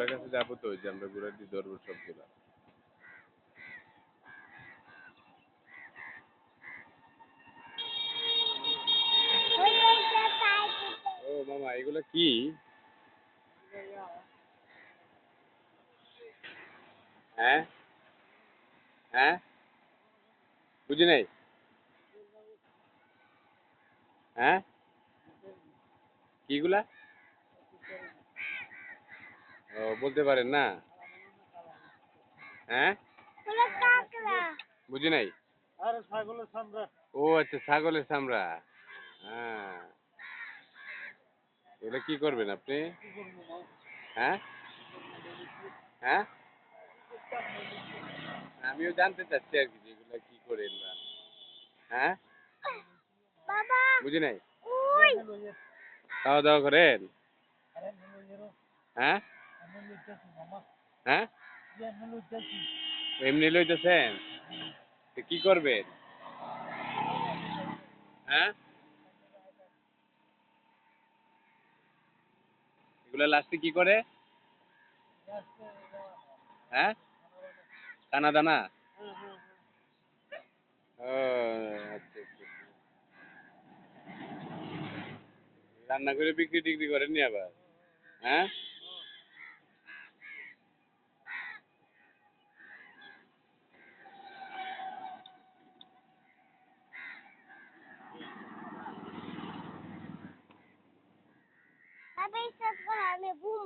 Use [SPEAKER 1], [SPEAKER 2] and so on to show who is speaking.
[SPEAKER 1] ঘোড়ার কাছে যাব তো, ওই যে আমরা ঘোড়া দিয়ে ধরবো সবগুলা। ও মামা, এগুলো কি? হ্যাঁ? হ্যাঁ? বুঝি নাই? হ্যাঁ? কিগুলা? বলতে পারেন না? হ্যাঁ? বুঝি নাই?
[SPEAKER 2] আরে সামরা
[SPEAKER 1] ও আচ্ছা ছাগলের চামড়া। হ্যাঁ। এগুলো কি করবেন আপনি? হ্যাঁ? হ্যাঁ? আমিও জানতে চাচ্ছি আর কি যে এগুলো কি করেন বা। হ্যাঁ?
[SPEAKER 3] বাবা
[SPEAKER 1] বুঝি নাই? খাওয়া দাওয়া করেন? হ্যাঁ? হ্যাঁ? এমনি লইতেছেন? কি হ্যাঁ? এগুলা লাস্টে কি করে? হ্যাঁ? দানা দানা? আচ্ছা আচ্ছা আচ্ছা। রান্না করে বিক্রি টিক্রি করেননি আবার? হ্যাঁ?
[SPEAKER 3] Vem cá, meu burro.